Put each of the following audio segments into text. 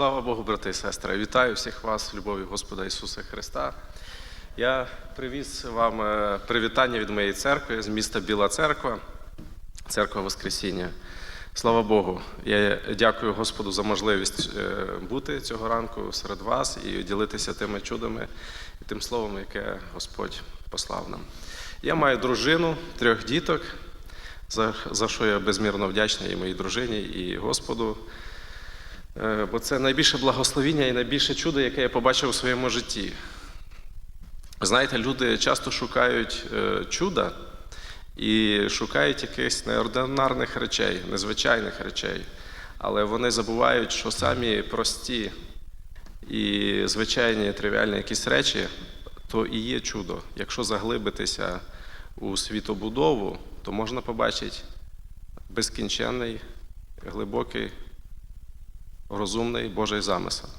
Слава Богу, брати і сестри! Вітаю всіх вас в любові Господа Ісуса Христа. Я привіз вам е, привітання від моєї церкви з міста Біла Церква, церква Воскресіння. Слава Богу! Я дякую Господу за можливість е, бути цього ранку серед вас і ділитися тими чудами і тим словом, яке Господь послав нам. Я маю дружину, трьох діток, за, що я безмірно вдячний і моїй дружині, і Господу. Е, Бо це найбільше благословіння і найбільше чудо, яке я побачив у своєму житті. Знаєте, люди часто шукають е, чуда і шукають якихось неординарних речей, незвичайних речей. Але вони забувають, що самі прості і звичайні тривіальні якісь речі, то і є чудо. Якщо заглибитися у світобудову, то можна побачити безкінченний, глибокий розумний Божий замисел.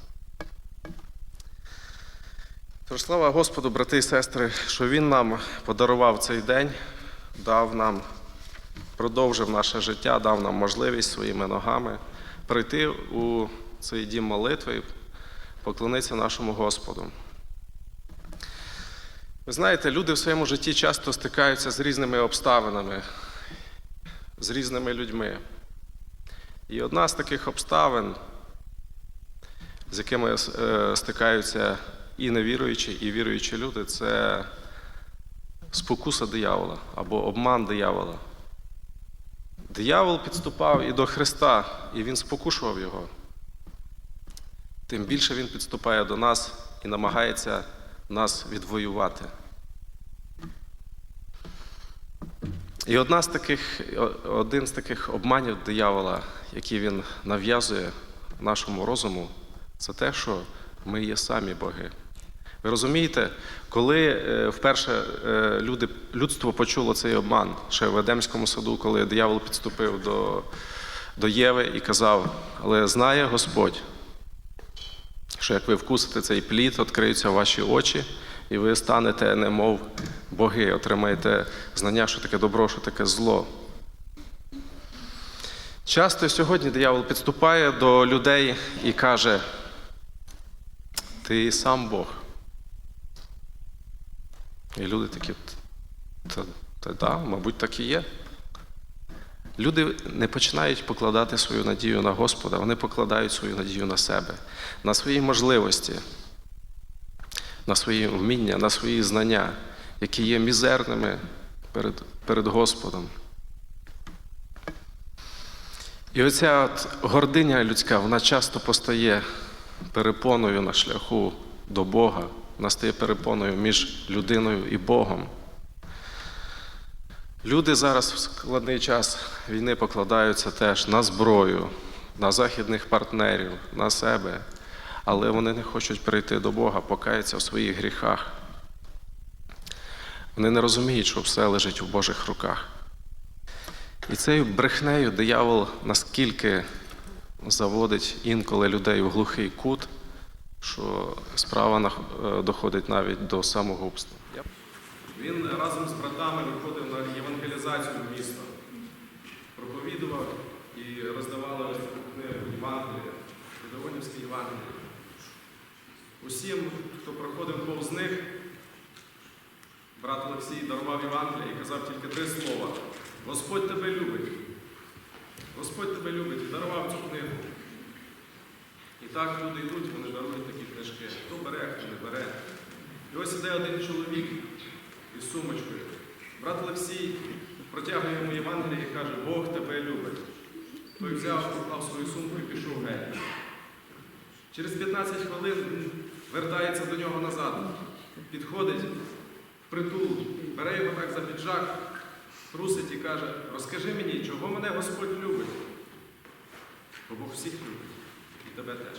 Слава Господу, брати і сестри, що Він нам подарував цей день, дав нам, продовжив наше життя, дав нам можливість своїми ногами прийти у цей дім молитви поклонитися нашому Господу. Ви знаєте, люди в своєму житті часто стикаються з різними обставинами, з різними людьми. І одна з таких обставин, з якими е, стикаються і невіруючі, і віруючі люди, це спокуса диявола або обман диявола. Диявол підступав і до Христа, і він спокушував його. Тим більше він підступає до нас і намагається нас відвоювати. І одна з таких, один з таких обманів диявола, який він нав'язує нашому розуму, це те, що ми є самі боги. Ви розумієте, коли е, вперше е, люди, людство почуло цей обман ще в Едемському саду, коли диявол підступив до, до Єви і казав, але знає Господь, що як ви вкусите цей плід, відкриються ваші очі, і ви станете немов боги, отримаєте знання, що таке добро, що таке зло. Часто сьогодні диявол підступає до людей і каже, ти сам Бог. І люди такі, та, та да, мабуть, так і є. Люди не починають покладати свою надію на Господа, вони покладають свою надію на себе, на свої можливості, на свої вміння, на свої знання, які є мізерними перед, перед Господом. І оця от гординя людська, вона часто постає перепоною на шляху до Бога, вона стає перепоною між людиною і Богом. Люди зараз в складний час війни покладаються теж на зброю, на західних партнерів, на себе, але вони не хочуть прийти до Бога, покаяться в своїх гріхах. Вони не розуміють, що все лежить у Божих руках. І цією брехнею диявол наскільки заводить інколи людей в глухий кут, що справа е, доходить навіть до самогубства. Він разом з братами виходив на євангелізацію в місто, проповідував і роздавали ось таку книгу Євангелія, Придовонівське Євангеліє. Усім, хто проходив повз них, брат Олексій дарував Євангелія і казав тільки три слова. Господь тебе любить. Господь тебе любить дарував цю книгу. І так люди йдуть, вони дарують такі книжки. Хто бере, хто не бере. І ось іде один чоловік із сумочкою. Брат Олексій протягує йому Євангеліє і каже, Бог тебе любить. Той взяв, поклав свою сумку і пішов геть. Через 15 хвилин вертається до нього назад, підходить притул, бере його так за піджак, трусить і каже, розкажи мені, чого мене Господь любить. Бо Бог всіх любить. І тебе теж.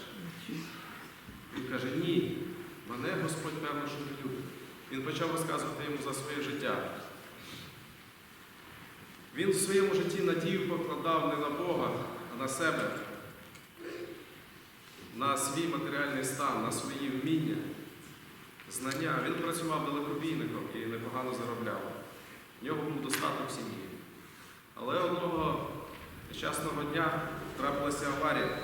Він каже, ні, мене Господь певно, що не любить. Він почав розказувати йому за своє життя. Він в своєму житті надію покладав не на Бога, а на себе, на свій матеріальний стан, на свої вміння, знання. Він працював далекобійником і непогано заробляв. В нього був достаток сім'ї. Але одного нещасного дня трапилася аварія.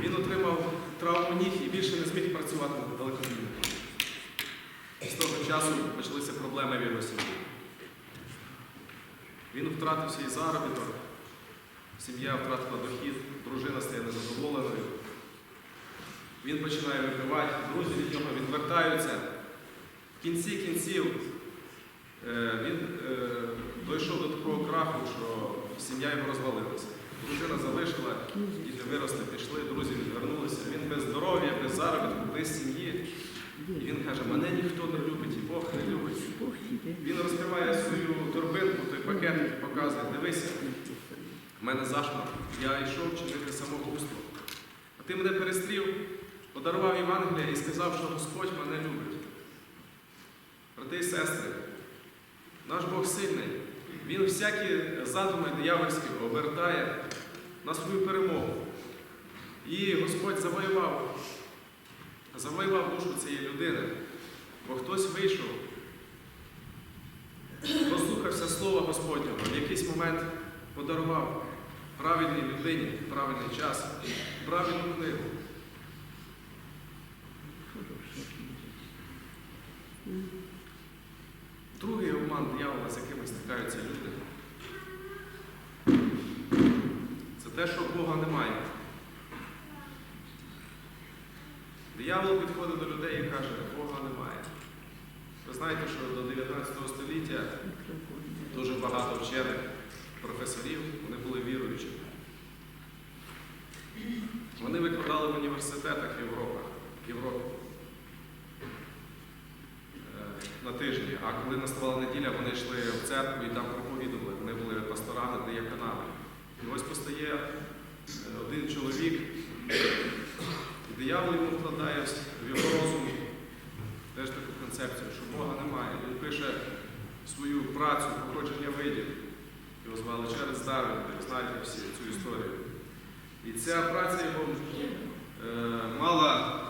Він отримав травму ніг і більше не зміг працювати на далекобійнику. З того часу почалися проблеми в його сім'ї. Він втратив свій заробіток, сім'я втратила дохід, дружина стає незадоволеною. Він починає випивати, друзі від нього відвертаються. Кінці кінців е, він е, дійшов до такого краху, що сім'я його розвалилася. Дружина залишила, діти виросли, пішли, друзі відвернулися. Він без здоров'я, без заробітку, без сім'ї. І він каже, мене ніхто не любить, і Бог не любить. Він розкриває свою торбинку, той пакет і показує, дивися, в мене зашмар, я йшов чинити самогубство. А ти мене перестрів, подарував Євангелія і сказав, що Господь мене любить. Брати і сестри, наш Бог сильний. Він всякі задуми диявольські обертає на свою перемогу. І Господь завоював, завоював душу цієї людини, бо хтось вийшов, послухався Слова Господнього, в якийсь момент подарував правильній людині правильний час, правильну книгу. Другий обман диявола, з якими стикаються люди. Це те, що Бога немає. Диявол підходить до людей і каже, Бога немає. Ви знаєте, що до 19 століття дуже багато вчених професорів, вони були віруючими. Вони викладали в університетах в Європі. В Європі е, на тижні. А коли наставала неділя, вони йшли в церкву і там проповідували. Вони були пасторами, дияконами. І ось постає е, один чоловік, і диявол йому вкладає в його розум теж таку концепцію, що Бога немає. Він пише свою працю походження видів. Його звали через Дарвін, ви знаєте всі цю історію. І ця праця його е, мала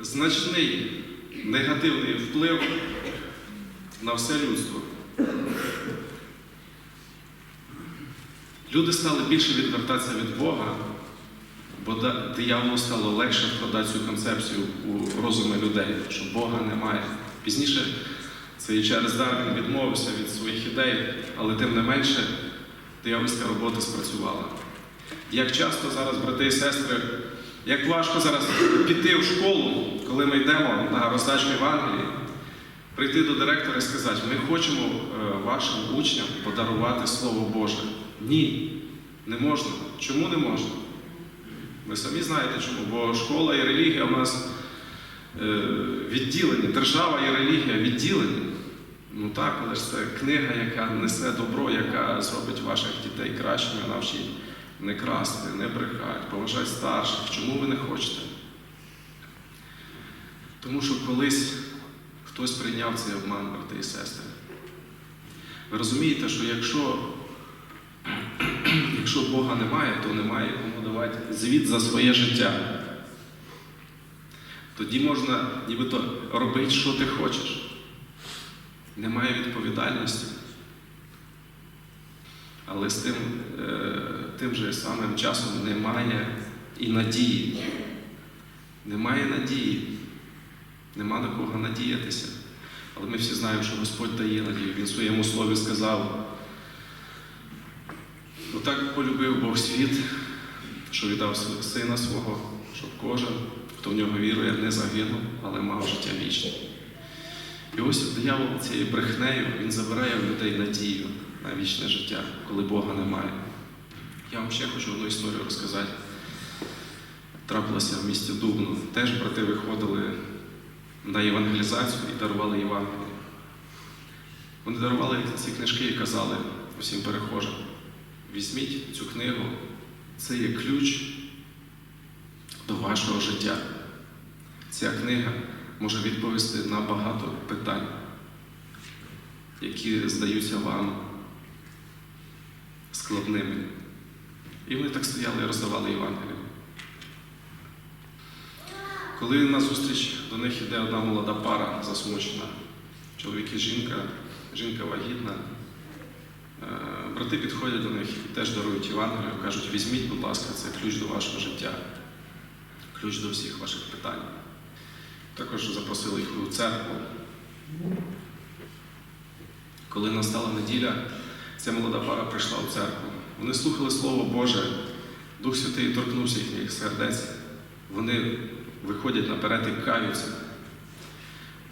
значний негативний вплив на все людство. Люди стали більше відвертатися від Бога, бо дияволу стало легше вкладати цю концепцію у розуми людей, що Бога немає. Пізніше цей Чарльз Дарвін відмовився від своїх ідей, але тим не менше диявольська робота спрацювала. Як часто зараз, брати і сестри, як важко зараз піти в школу, коли ми йдемо на роздачу Євангелії, прийти до директора і сказати, ми хочемо е, вашим учням подарувати Слово Боже. Ні, не можна. Чому не можна? Ви самі знаєте чому, бо школа і релігія у нас е, відділені, держава і релігія відділені. Ну так, але ж це книга, яка несе добро, яка зробить ваших дітей кращими, навчить не красти, не брехати, поважати старших. Чому ви не хочете? Тому що колись хтось прийняв цей обман, брати і сестри. Ви розумієте, що якщо, якщо Бога немає, то немає кому давати звіт за своє життя. Тоді можна нібито робити, що ти хочеш. Немає відповідальності. Але з тим, е, тим же самим часом немає і надії. Немає надії. Нема на кого надіятися. Але ми всі знаємо, що Господь дає надію. Він в своєму слові сказав, бо так полюбив Бог світ, що віддав сина свого, щоб кожен, хто в нього вірує, не загинув, але мав життя вічне. І ось диявол цією брехнею він забирає в людей надію на вічне життя, коли Бога немає. Я вам ще хочу одну історію розказати. Трапилося в місті Дубно. Теж брати виходили на евангелізацію і дарували Євангеліє. Вони дарували ці книжки і казали усім перехожим: візьміть цю книгу, це є ключ до вашого життя. Ця книга може відповісти на багато питань, які здаються вам складними. І вони так стояли і роздавали Євангелію. Коли на зустріч до них іде одна молода пара засмучена, чоловік і жінка, жінка вагітна, брати підходять до них і теж дарують Євангелію, кажуть, візьміть, будь ласка, це ключ до вашого життя, ключ до всіх ваших питань. Також запросили їх у церкву. Коли настала неділя, ця молода пара прийшла у церкву. Вони слухали Слово Боже, Дух Святий торкнувся їхніх сердець. Вони виходять наперед і каються,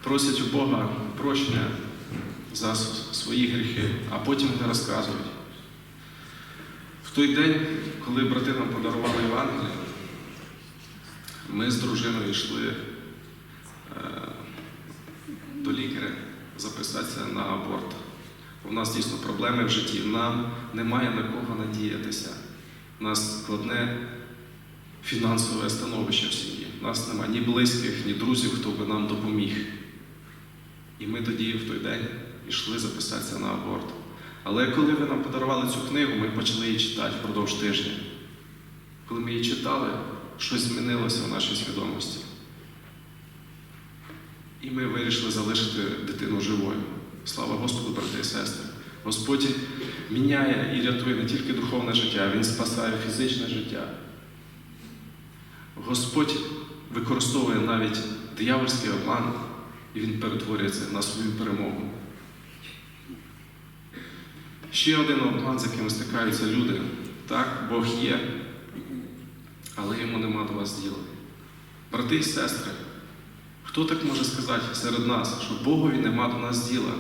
просять у Бога прощення за свої гріхи, а потім вони розказують. В той день, коли брати нам подарували Євангеліє, ми з дружиною йшли е, до лікаря записатися на аборт. У нас дійсно проблеми в житті. Нам немає на кого надіятися. У нас складне фінансове становище в сім'ї. У нас немає ні близьких, ні друзів, хто би нам допоміг. І ми тоді в той день йшли записатися на аборт. Але коли ви нам подарували цю книгу, ми почали її читати впродовж тижня. Коли ми її читали, щось змінилося в нашій свідомості. І ми вирішили залишити дитину живою. Слава Господу, брати і сестри. Господь міняє і рятує не тільки духовне життя, Він спасає фізичне життя. Господь використовує навіть диявольський обман, і Він перетворює це на свою перемогу. Ще один обман, з яким стикаються люди. Так, Бог є, але йому нема до вас діла. Брати і сестри, хто так може сказати серед нас, що Богові нема до нас діла?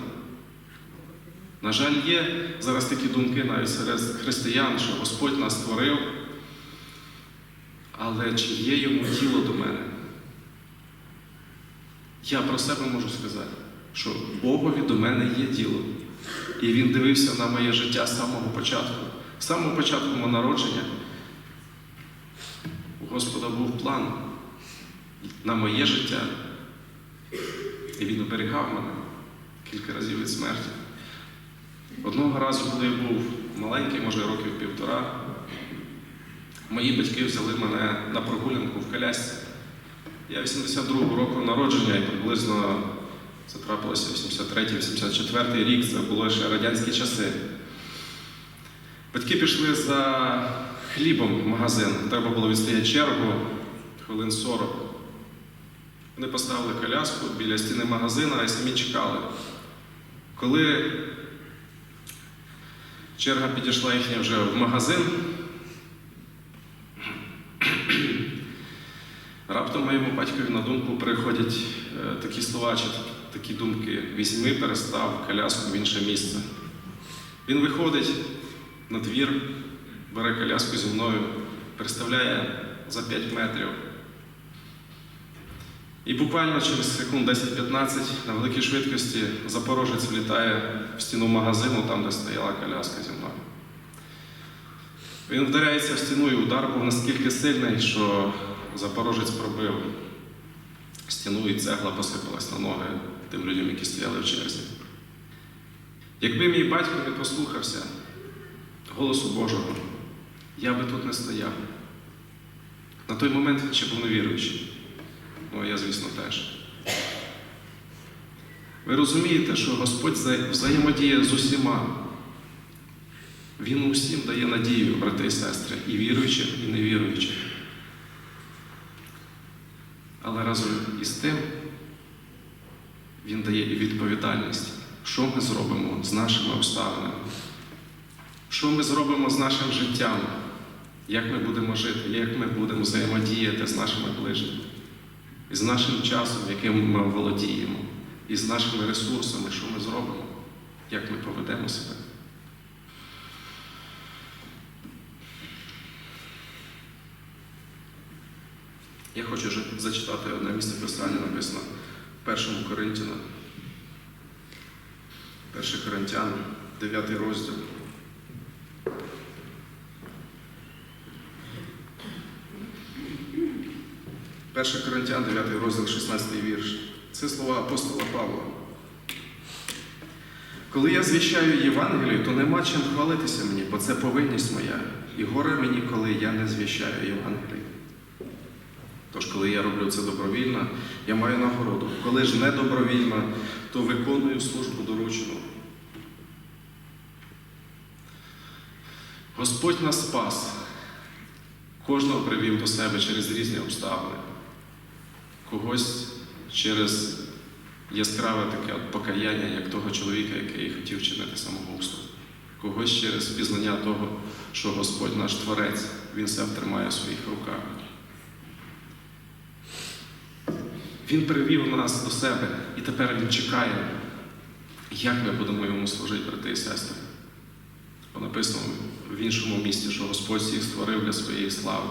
На жаль, є зараз такі думки навіть серед християн, що Господь нас створив, але чи є йому діло до мене? Я про себе можу сказати, що Богові до мене є діло. І він дивився на моє життя з самого початку. З самого початку мого народження у Господа був план на моє життя. І він оберігав мене кілька разів від смерті. Одного разу, коли я був маленький, може років півтора, мої батьки взяли мене на прогулянку в колясці. Я 82-го року народження і приблизно це трапилося 83-84 рік, це було ще радянські часи. Батьки пішли за хлібом в магазин. Треба було відстояти чергу хвилин 40. Вони поставили коляску біля стіни магазину, а й самі чекали. Коли черга підійшла їхня вже в магазин, раптом моєму батькові на думку приходять е, такі слова чи такі думки: візьми, перестав коляску в інше місце. Він виходить на двір, бере коляску зі мною, переставляє за 5 метрів. І буквально через секунд 10-15 на великій швидкості запорожець влітає в стіну магазину, там, де стояла коляска зі мною. Він вдаряється в стіну, і удар був наскільки сильний, що запорожець пробив стіну і цегла посипалась на ноги тим людям, які стояли в черзі. Якби мій батько не послухався голосу Божого, я би тут не стояв. На той момент він ще був невіруючий. Ну, я, звісно, теж. Ви розумієте, що Господь взаємодіє з усіма. Він усім дає надію, брати і сестри, і віруючим, і невіруючим. Але разом із тим Він дає і відповідальність, що ми зробимо з нашими обставинами, що ми зробимо з нашим життям, як ми будемо жити, як ми будемо взаємодіяти з нашими ближніми, і з нашим часом, яким ми володіємо, і з нашими ресурсами, що ми зробимо, як ми поведемо себе. Я хочу зачитати одне місце писання, написано в першому Коринтяна. 1 Коринтян, 9 розділ. Перше Коринтян, 9 розділ, 16 вірш. Це слова апостола Павла. Коли я звіщаю Євангелію, то нема чим хвалитися мені, бо це повинність моя. І горе мені, коли я не звіщаю Євангелію. Тож, коли я роблю це добровільно, я маю нагороду. Коли ж не добровільно, то виконую службу доручену. Господь нас спас, кожного привів до себе через різні обставини, когось через яскраве таке покаяння, як того чоловіка, який хотів вчинити самогубство, когось через пізнання того, що Господь наш Творець, Він все тримає в своїх руках. Він привів нас до себе, і тепер Він чекає, як ми будемо йому служити, брати і сестри. Бо написано в іншому місці, що Господь всіх створив для своєї слави.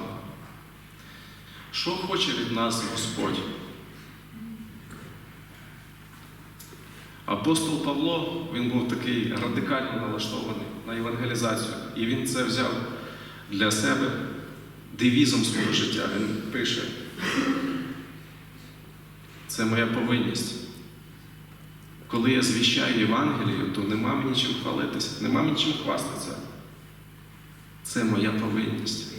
Що хоче від нас Господь? Апостол Павло, він був такий радикально налаштований на евангелізацію, і він це взяв для себе девізом свого життя. Він пише: це моя повинність. Коли я звіщаю Євангелію, то нема мені чим хвалитися, нема мені чим хвастатися. Це моя повинність.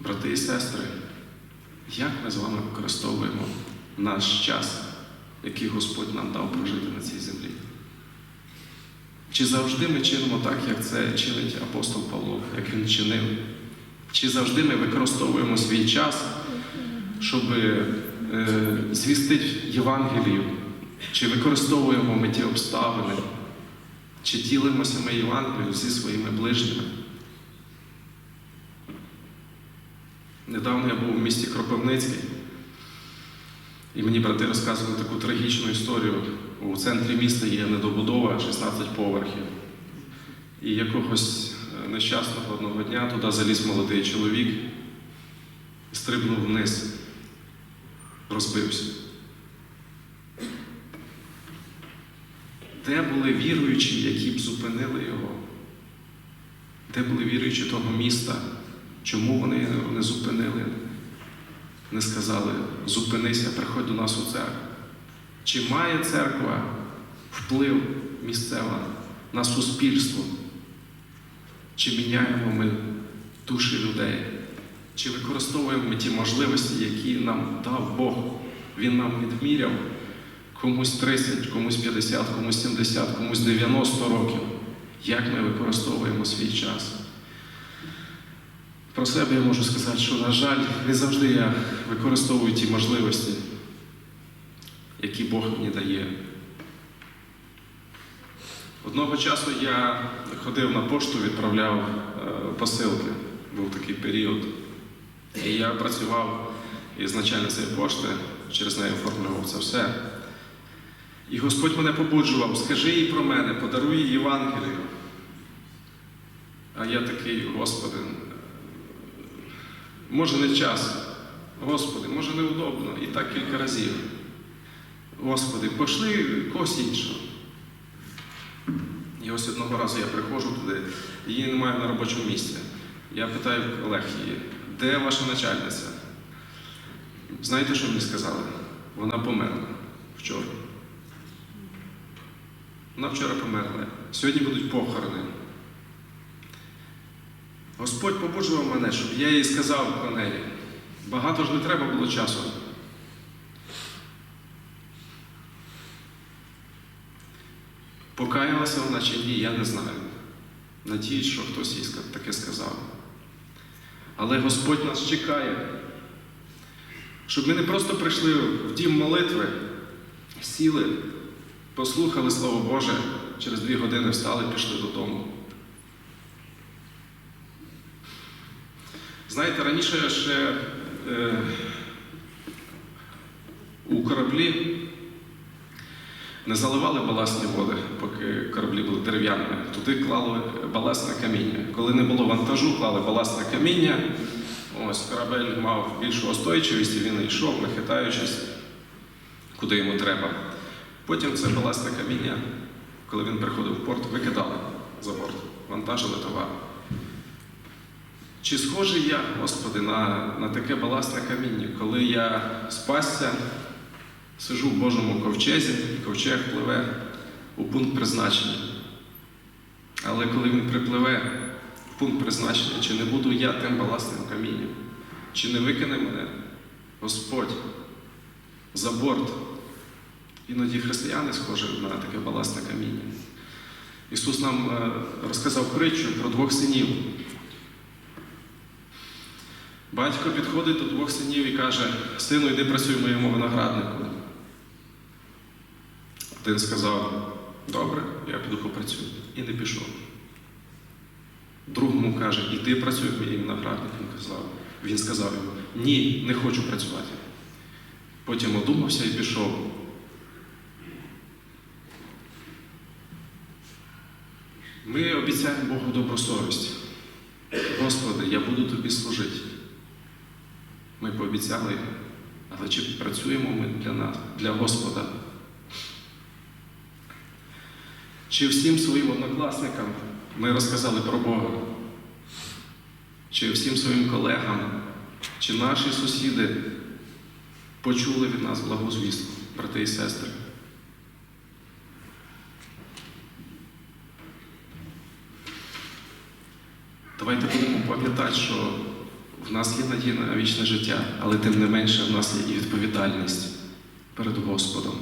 Брати і сестри, як ми з вами використовуємо наш час, який Господь нам дав прожити на цій землі? Чи завжди ми чинимо так, як це чинить апостол Павло, як він чинив? Чи завжди ми використовуємо свій час, щоб е, звістити Євангелію? Чи використовуємо ми ті обставини? Чи ділимося ми Євангелією зі своїми ближніми? Недавно я був у місті Кропивницький, і мені брати розказували таку трагічну історію. У центрі міста є недобудова 16 поверхів. І якогось нещасного одного дня туди заліз молодий чоловік стрибнув вниз, розбився. Де були віруючі, які б зупинили його? Де були віруючі того міста? Чому вони його не зупинили? Не сказали, зупинися, приходь до нас у церкву. Чи має церква вплив місцева на суспільство? Чи міняємо ми душі людей? Чи використовуємо ми ті можливості, які нам дав Бог? Він нам відміряв комусь 30, комусь 50, комусь 70, комусь 90 років. Як ми використовуємо свій час? Про себе я можу сказати, що, на жаль, не завжди я використовую ті можливості, які Бог мені дає. Одного часу я ходив на пошту, відправляв е, посилки. Був такий період. І я працював із начальницею пошти, через неї оформлював це все. І Господь мене побуджував, скажи їй про мене, подаруй їй Євангелію. А я такий, Господи, може не час. Господи, може неудобно. І так кілька разів. Господи, пошли когось іншого. І ось одного разу я приходжу туди, її немає на робочому місці. Я питаю колег її, де ваша начальниця? Знаєте, що мені сказали? Вона померла вчора. Вона вчора померла. Сьогодні будуть похорони. Господь побуджував мене, щоб я їй сказав про неї. Багато ж не треба було часу. Покаялася вона чи ні, я не знаю. Надіюсь, що хтось їй таке сказав. Але Господь нас чекає, щоб ми не просто прийшли в дім молитви, сіли, послухали Слово Боже, через дві години встали пішли додому. Знаєте, раніше ще е, у кораблі не заливали баласні води, поки кораблі були дерев'яними. Туди клали баласне каміння. Коли не було вантажу, клали баласне каміння. Ось корабель мав більшу устойчивість, і він йшов, не хитаючись, куди йому треба. Потім це баласне каміння, коли він приходив в порт, викидали за борт, вантажили товар. Чи схожий я, Господи, на, на таке баласне каміння, коли я спасся, сижу в Божому ковчезі, і ковчег пливе у пункт призначення. Але коли він припливе в пункт призначення, чи не буду я тим баласним камінням, чи не викине мене Господь за борт? Іноді християни схожі на таке баласне каміння. Ісус нам е, розказав притчу про двох синів. Батько підходить до двох синів і каже: Сину, йди працюй моєму винограднику. Один сказав, добре, я піду попрацюю. І не пішов. Другому каже, іди працюй в моєму винограднику. Він казав, він сказав йому, ні, не хочу працювати. Потім одумався і пішов. Ми обіцяємо Богу добру совість. Господи, я буду тобі служити. Ми пообіцяли, але чи працюємо ми для нас, для Господа? Чи всім своїм однокласникам ми розказали про Бога? Чи всім своїм колегам, чи наші сусіди почули від нас благу звістку, брати і сестри? Давайте будемо пам'ятати, що в нас є надія на вічне життя, але тим не менше в нас є і відповідальність перед Господом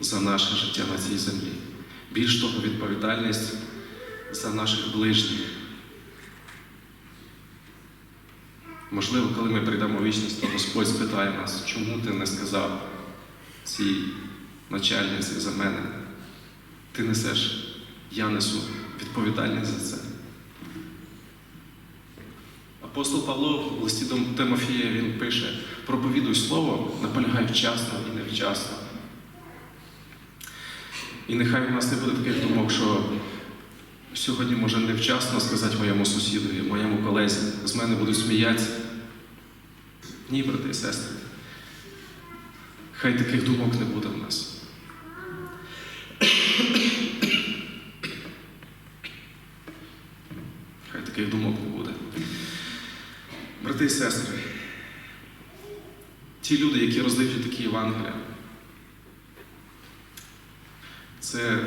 за наше життя на цій землі. Більш того, відповідальність за наших ближніх. Можливо, коли ми прийдемо у вічність, то Господь спитає нас, чому ти не сказав цій начальниці за мене? Ти несеш, я несу відповідальність за це. Апостол Павло в листі до Тимофія він пише: проповідуй слово, наполягай вчасно і невчасно. І нехай у нас не буде таких думок, що сьогодні може невчасно сказати моєму сусіду, моєму колезі, з мене будуть сміятися. Ні, брати і сестри. Хай таких думок не буде в нас. Хай таких думок не буде. Брати і сестри, ті люди, які роздають такі Євангелія, це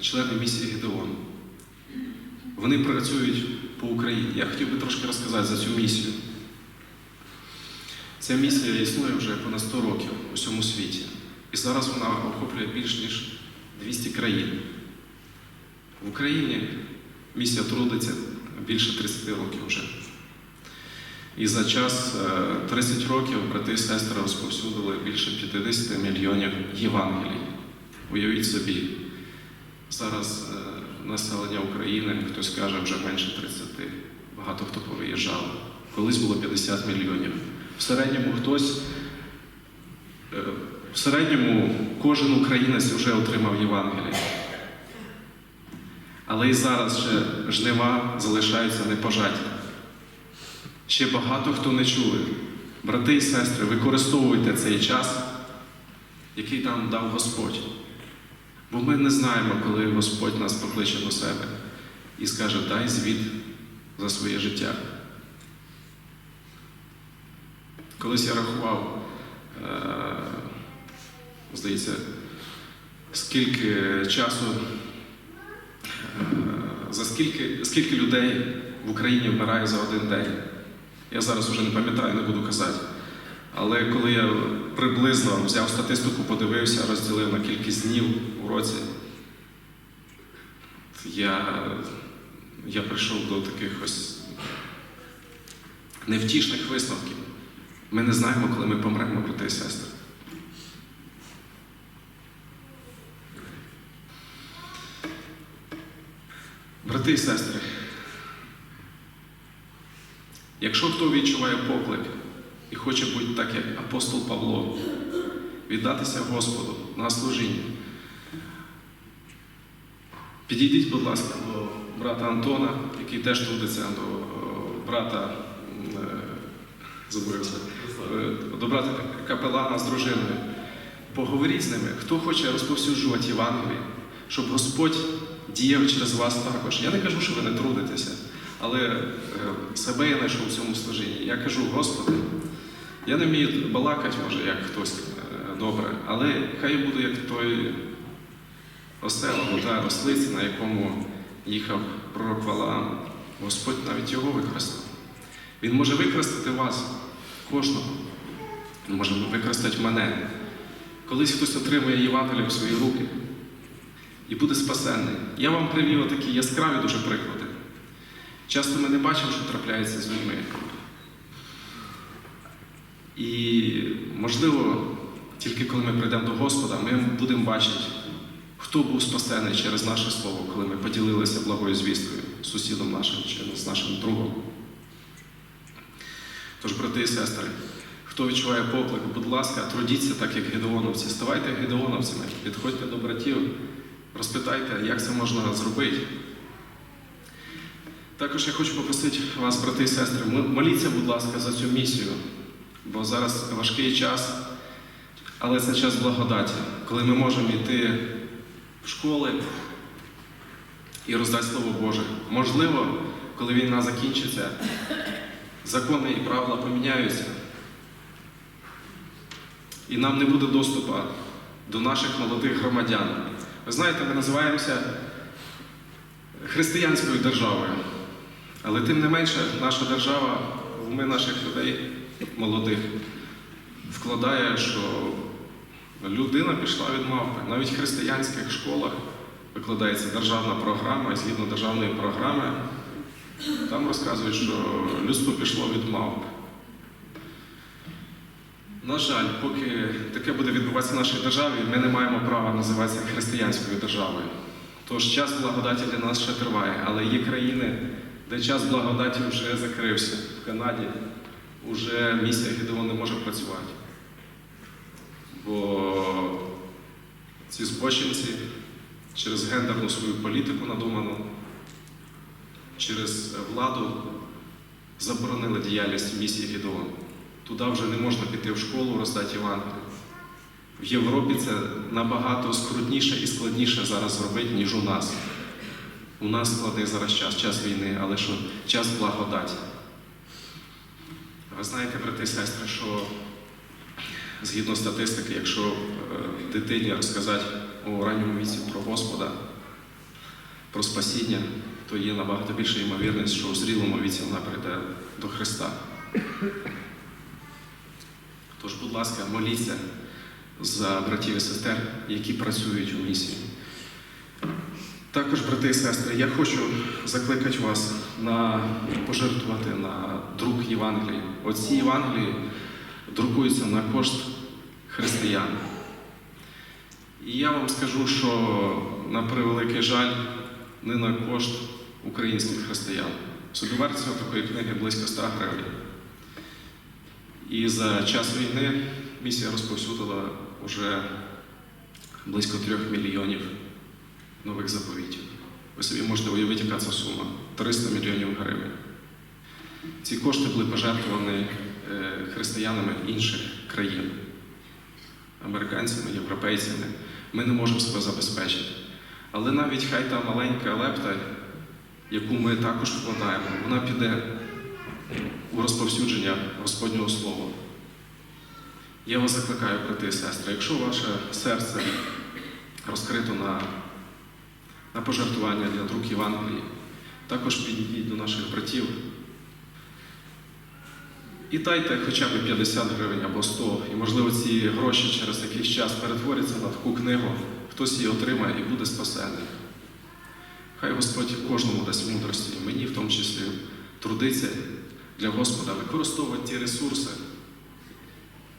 члени місії Гедеон. Вони працюють по Україні. Я хотів би трошки розказати за цю місію. Ця місія існує вже понад 100 років у всьому світі. І зараз вона охоплює більш ніж 200 країн. В Україні місія трудиться більше 30 років вже. І за час е, 30 років брати і сестри розповсюдили більше 50 мільйонів Євангелій. Уявіть собі, зараз е, населення України, хтось каже, вже менше 30, багато хто повиїжджав. Колись було 50 мільйонів. В середньому хтось, е, в середньому кожен українець вже отримав Євангеліє. Але і зараз ще жнива залишаються непожаті. Ще багато хто не чує. Брати і сестри, використовуйте цей час, який нам дав Господь. Бо ми не знаємо, коли Господь нас покличе до себе і скаже, дай звіт за своє життя. Колись я рахував, е, здається, скільки часу, е, за скільки, скільки людей в Україні вмирає за один день. Я зараз вже не пам'ятаю, не буду казати. Але коли я приблизно взяв статистику, подивився, розділив на кількість днів у році, я, я прийшов до таких ось невтішних висновків. Ми не знаємо, коли ми помремо, брати і сестри. Брати і сестри, якщо хто відчуває поклик і хоче бути так, як апостол Павло, віддатися Господу на служіння, підійдіть, будь ласка, до брата Антона, який теж трудиться, до брата е, забувся, е, до брата капелана з дружиною. Поговоріть з ними, хто хоче розповсюджувати Євангеліє, щоб Господь діяв через вас також. Я не кажу, що ви не трудитеся, але е, себе я знайшов у цьому служінні. Я кажу, Господи, я не вмію балакати, може, як хтось е, добре, але хай буду як той осел та рослиця, на якому їхав пророк Валаам. Господь навіть його використав. Він може використати вас, кожного. Він може використати мене. Колись хтось отримує Євангеліє в свої руки, і буде спасенний. Я вам привів такі яскраві дуже приклади. Часто ми не бачимо, що трапляється з людьми. І, можливо, тільки коли ми прийдемо до Господа, ми будемо бачити, хто був спасений через наше слово, коли ми поділилися благою звісткою з сусідом нашим чи з нашим другом. Тож, брати і сестри, хто відчуває поклик, будь ласка, трудіться так, як гедеоновці. Ставайте гедеоновцями, підходьте до братів, розпитайте, як це можна зробити. Також я хочу попросити вас, брати і сестри, моліться, будь ласка, за цю місію, бо зараз важкий час, але це час благодаті, коли ми можемо йти в школи і роздати Слово Боже. Можливо, коли війна закінчиться, закони і правила поміняються, і нам не буде доступу до наших молодих громадян. Ви знаєте, ми називаємося християнською державою. Але тим не менше, наша держава в уми наших людей молодих вкладає, що людина пішла від мавпи. Навіть в християнських школах викладається державна програма, і згідно державної програми, там розказують, що людство пішло від мавпи. На жаль, поки таке буде відбуватися в нашій державі, ми не маємо права називатися християнською державою. Тож час благодаті для нас ще триває, але є країни, де час благодаті вже закрився. В Канаді вже місія Гедеон не може працювати. Бо ці збочинці через гендерну свою політику надуману, через владу заборонили діяльність місії Гедеон. Туди вже не можна піти в школу, роздати Євангелію. В Європі це набагато скрутніше і складніше зараз зробити, ніж у нас. У нас складний зараз час, час війни, але що час благодаті. Ви знаєте, брати і сестри, що згідно статистики, якщо е, дитині розказати у ранньому віці про Господа, про спасіння, то є набагато більша ймовірність, що у зрілому віці вона прийде до Христа. Тож, будь ласка, моліться за братів і сестер, які працюють у місії. Також, брати і сестри, я хочу закликати вас на пожертвувати на друк Євангелії. Оці Євангелії друкуються на кошт християн. І я вам скажу, що на превеликий жаль, не на кошт українських християн. Собівартість такої книги близько 100 гривень. І за час війни місія розповсюдила вже близько трьох мільйонів нових заповітів. Ви собі можете уявити, яка це сума 300 мільйонів гривень. Ці кошти були пожертвовані е, християнами інших країн, американцями, європейцями. Ми не можемо себе забезпечити. Але навіть хай та маленька лепта, яку ми також вкладаємо, вона піде у розповсюдження Господнього Слова. Я вас закликаю, брати і сестри, якщо ваше серце розкрито на, на пожертвування для друк Євангелії, також підійдіть до наших братів і дайте хоча б 50 гривень або 100, і, можливо, ці гроші через якийсь час перетворяться на таку книгу, хтось її отримає і буде спасений. Хай Господь кожному дасть мудрості, і мені в тому числі трудиться для Господа, використовувати ті ресурси,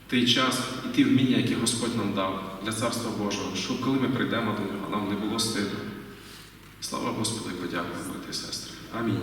той час і ті вміння, які Господь нам дав для Царства Божого, щоб коли ми прийдемо до нього, нам не було стидно. Слава Господу і подякуємо, брати і сестри. Амінь.